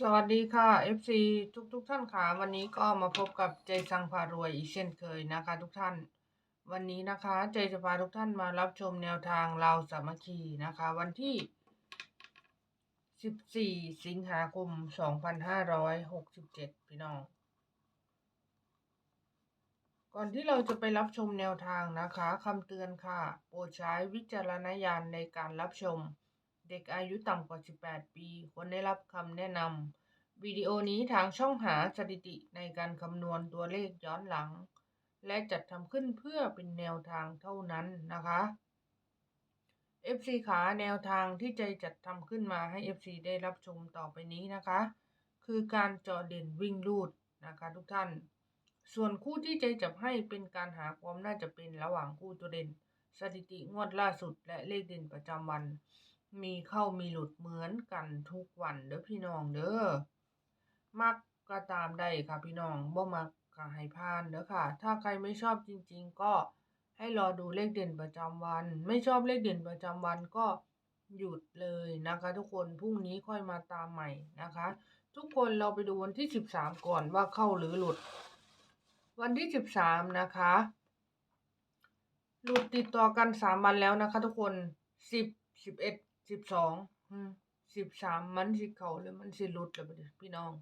สวัสดีค่ะ FC ทุกทุกๆท่านค่ะ วันนี้ก็มาพบกับใจสังพารวยอีกเช่นเคยนะคะ ทุกท่าน วันนี้นะคะใจจะพาทุกท่านมารับชมแนวทางเราสามัคคีนะคะ วันที่ 14 สิงหาคม 2567 พี่น้อง ก่อนที่เราจะไปรับชมแนวทางนะคะคำเตือนค่ะ โปรดใช้วิจารณญาณในการรับชม ด็กอายุต่ำกว่า 18 ปี ควรได้รับคำแนะนำ วิดีโอนี้ทางช่องหาสถิติในการคำนวณตัวเลขย้อนหลัง และจัดทำขึ้นเพื่อเป็นแนวทางเท่านั้นนะคะ FC ขาแนวทางที่ใจจัดทำขึ้นมาให้ FC ได้รับชมต่อไปนี้นะคะ คือการจาะเด่นวิ่งลูดนะคะทุกท่าน ส่วนคู่ที่ใจจับให้เป็นการหาความน่าจะเป็นระหว่างคู่ตัวเด่น สถิติงวดล่าสุดและเลขเด่นประจำวัน มีเข้ามีหลุดเหมือนกันทุกวันเด้อพี่น้องเด้อ มักก็ตามได้ค่ะพี่น้องบ่มักก็ให้ผ่านเด้อค่ะ ถ้าใครไม่ชอบจริง ๆ ก็ให้รอดูเลขเด่นประจำวัน ไม่ชอบเลขเด่นประจำวันก็หยุดเลยนะคะ ทุกคนพรุ่งนี้ค่อยมาตามใหม่นะคะ ทุกคนเราไปดูวันที่สิบสามก่อนว่าเข้าหรือหลุด วันที่สิบสามนะคะ หลุดติดต่อกันสามวันแล้วนะคะ ทุกคนสิบสิบเอ็ด สิบสองสิบสามมันสิเขาหรือมันสิหลุดแล้วพี่น้อง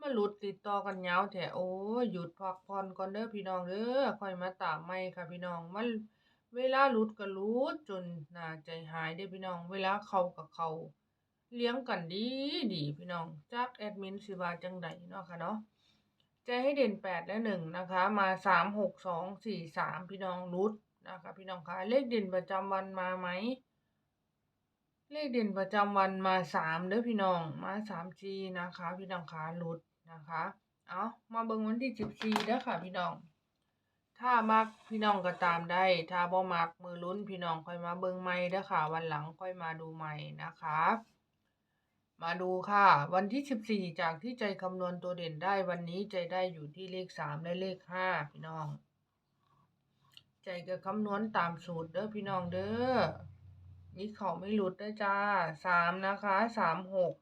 มาหลุดติดต่อกันยาวแถโอ้ยหยุดพักผ่อนก่อนเด้อพี่น้องเด้อค่อยมาตามใหม่ค่ะพี่น้องมันเวลาหลุดก็หลุดจนน่าใจหายเด้อพี่น้อง เวลาเขากับเขาเลี้ยงกันดีดีพี่น้องจากแอดมินสิวาจังใดเนาะค่ะเนาะใจให้เด่นแปดและหนึ่งนะคะ มาสามหกสองสี่สามพี่น้องรุดนะคะพี่น้องคะเลขเด่นประจำวันมาไหม เลขเด่นประจำวันมาสามเด้อพี่น้อง มาสามจีนะคะ พี่น้องคะรุดนะคะ เอามาเบิ่งวันที่สิบสี่เด้อค่ะ พี่น้อง ถ้ามักพี่น้องก็ตามได้ ถ้าบ่มักมือลุ้นพี่น้องค่อยมาเบิ่งใหม่เด้อค่ะ วันหลังค่อยมาดูใหม่นะคะ มาดูค่ะ วันที่สิบสี่จากที่ใจคำนวณตัวเด่นได้วันนี้ใจได้อยู่ที่เลขสามและเลขห้าพี่น้อง ใจก็คำนวณตามสูตรเด้อพี่น้องเด้อ นี่เขาไม่หลุดนะจ้าสามนะคะสามหก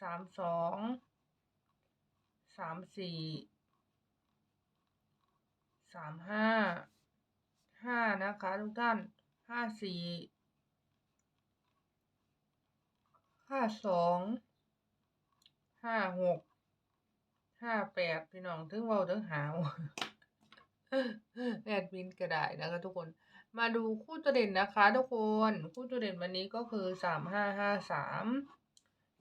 สามสองสามสี่สามห้าห้านะคะทุกท่านห้าสี่ห้าสองห้าหกห้าแปดพี่น้องถึงเว่าถึงหาวแอดมินก็ได้นะคะทุกคน มาดูคู่ตัวเด่นนะคะทุกคน คู่ตัวเด่นวันนี้ก็คือสามห้าห้าสาม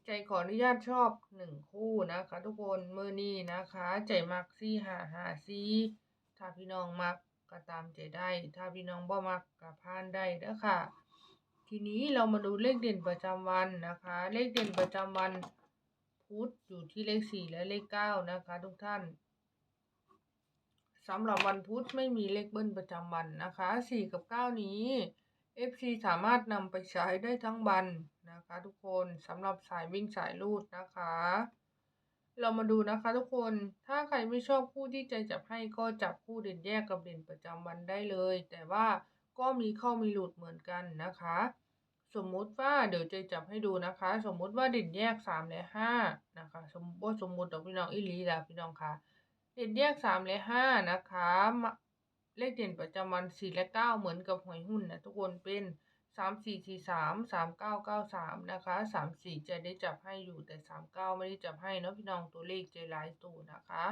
ใจขออนุญาตชอบหนึ่งคู่นะคะ ทุกคนมือนี้นะคะ ใจมักซี่ห้าห้าซี่ถ้าพี่น้องมักก็ตามใจได้ ถ้าพี่น้องบ่มักก็พานได้เด้อค่ะ ทีนี้เรามาดูเลขเด่นประจำวันนะคะ เลขเด่นประจำวันพุธอยู่ที่เลขสี่และเลขเก้านะคะ ทุกท่าน สำหรับวันพุธไม่มีเลขเบิ้ลประจำวันนะคะสี่กับเก้านี้ FC สามารถนำไปใช้ได้ทั้งวันนะคะ ทุกคนสำหรับสายวิ่งสายลูดนะคะ เรามาดูนะคะทุกคนถ้าใครไม่ชอบคู่ที่ใจจับให้ก็จับคู่เด่นแยกกับเด่นประจำวันได้เลย แต่ว่าก็มีเข้ามีหลุดเหมือนกันนะคะ สมมุติว่าเดี๋ยวใจจับให้ดูนะคะ สมมุติว่าเด่นแยกสามและห้านะคะ สมมติว่าสมมุติดอกพี่น้องอีหลีละพี่น้องค่ะ เด่นแยกสามและห้านะคะ เลขเด่นประจำวันสี่และเก้าเหมือนกับหวยหุ้นนะทุกคนเป็นสามสี่สี่สามสามเก้าเก้าสามนะคะสามสี่จะได้จับให้อยู่แต่สามเก้าไม่ได้จับให้เนาะพี่น้องตัวเลขใจหลายตัวนะคะ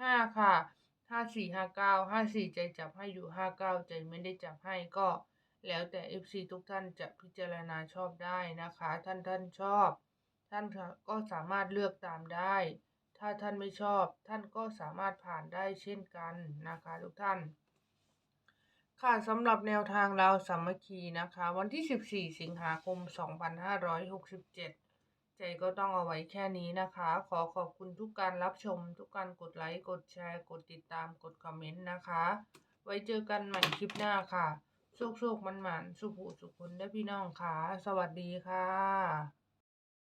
ห้าค่ะห้าสี่ห้าเก้าห้าสี่ใจจับให้อยู่ห้าเก้าใจไม่ได้จับให้ก็ แล้วแต่ FC ทุกท่านจะพิจารณาชอบได้นะคะ ท่านท่านชอบ ท่านก็สามารถเลือกตามได้ ถ้าท่านไม่ชอบ ท่านก็สามารถผ่านได้เช่นกันนะคะทุกท่าน ค่ะสำหรับแนวทางเราสามัคคีนะคะ วันที่ 14 สิงหาคม 2567 ใจก็ต้องเอาไว้แค่นี้นะคะ ขอขอบคุณทุกการรับชม ทุกการกดไลค์ กดแชร์ กดติดตาม กดคอมเมนต์นะคะ ไว้เจอกันใหม่คลิปหน้าค่ะโชคโชคมันหมันสุขสุขคนได้พี่น้องค่ะ สวัสดีค่ะ